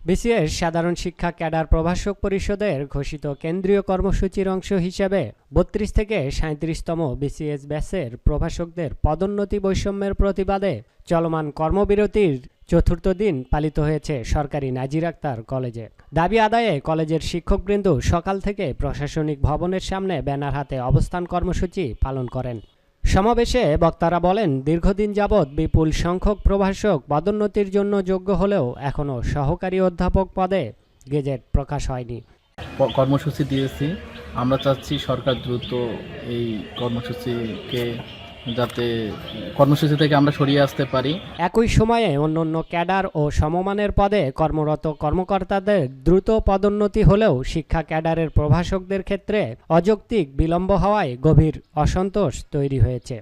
BCS সাধারণ শিক্ষা cadre প্রভাষক পরিষদের ঘোষিত কেন্দ্রীয় কর্মসূচির অংশ হিসেবে বত্রিশ থেকে সাঁত্রিশতম বিসিএস ব্যাচের প্রভাষকদের পদোন্নতি বৈষম্যের প্রতিবাদে চলমান কর্মবিরতির চতুর্থ দিন পালিত হয়েছে সরকারি নাজির আক্তার কলেজে। দাবি আদায়ে কলেজের শিক্ষকবৃন্দ সকাল থেকে প্রশাসনিক ভবনের সামনে ব্যানার হাতে অবস্থান কর্মসূচি পালন করেন। সমাবেশে বক্তারা বলেন, দীর্ঘদিন যাবৎ বিপুল সংখ্যক প্রভাষক পদোন্নতির জন্য যোগ্য হলেও এখনও সহকারী অধ্যাপক পদে গেজেট প্রকাশ হয়নি। কর্মসূচি দিয়েছি। আমরা চাচ্ছি সরকার দ্রুত এই কর্মসূচিকে যাতে কর্মসূচি থেকে আমরা সরিয়ে আসতে পারি। একই সময়ে অন্যান্য ক্যাডার ও সমমানের পদে কর্মরত কর্মকর্তাদের দ্রুত পদোন্নতি হলেও শিক্ষা ক্যাডারের প্রভাষকদের ক্ষেত্রে অযৌক্তিক বিলম্ব হওয়ায় গভীর অসন্তোষ তৈরি হয়েছে।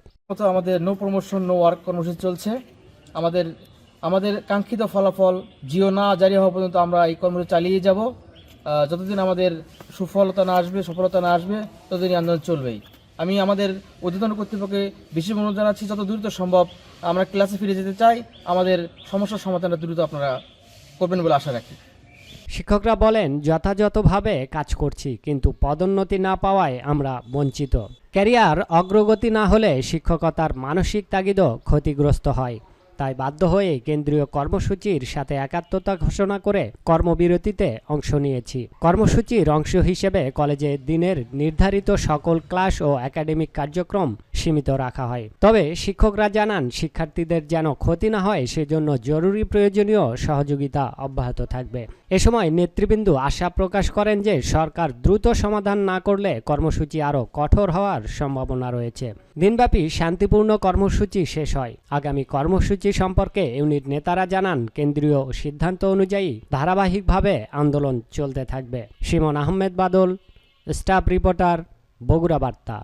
আমাদের নো প্রমোশন নো ওয়ার্ক কর্মসূচি চলছে। আমাদের আমাদের কাঙ্ক্ষিত ফলাফল জিও না জারি হওয়া পর্যন্ত আমরা এই কর্মসূচি চালিয়ে যাব। যতদিন আমাদের সুফলতা না আসবে সফলতা না আসবে ততদিন আন্দোলন চলবেই। আমি আমাদের অধিদন কর্তৃপক্ষে বিশেষ অনুরোধ জানাচ্ছি, যত দ্রুত সম্ভব আমরা ক্লাসে ফিরে যেতে চাই। আমাদের সমস্যার সমাধানটা দ্রুত আপনারা করবেন বলে আশা রাখি। শিক্ষকরা বলেন, যথাযথভাবে কাজ করছি, কিন্তু পদোন্নতি না পাওয়ায় আমরা বঞ্চিত। ক্যারিয়ার অগ্রগতি না হলে শিক্ষকতার মানসিক তাগিদও ক্ষতিগ্রস্ত হয়। তাই বাধ্য হয়ে কেন্দ্রীয় কর্মসূচির সাথে একাত্মতা ঘোষণা করে কর্মবিরতিতে অংশ নিয়েছি। কর্মসূচির অংশ হিসেবে কলেজে দিনের নির্ধারিত সকল ক্লাস ও একাডেমিক কার্যক্রম সীমিত রাখা হয়। তবে শিক্ষকরা জানান, শিক্ষার্থীদের যেন ক্ষতি না হয়, সেজন্য জরুরি প্রয়োজনীয় সহযোগিতা অব্যাহত থাকবে। এ সময় নেতৃবৃন্দ আশা প্রকাশ করেন যে সরকার দ্রুত সমাধান না করলে কর্মসূচি আরও কঠোর হওয়ার সম্ভাবনা রয়েছে। দিনব্যাপী শান্তিপূর্ণ কর্মসূচি শেষ হয়। আগামী কর্মসূচি সম্পর্কে ইউনিট নেতারা জানান, কেন্দ্রীয় সিদ্ধান্ত অনুযায়ী ধারাবাহিকভাবে আন্দোলন চলতে থাকবে। সিমন আহমেদ বাদল, স্টাফ রিপোর্টার, বগুড়া বার্তা।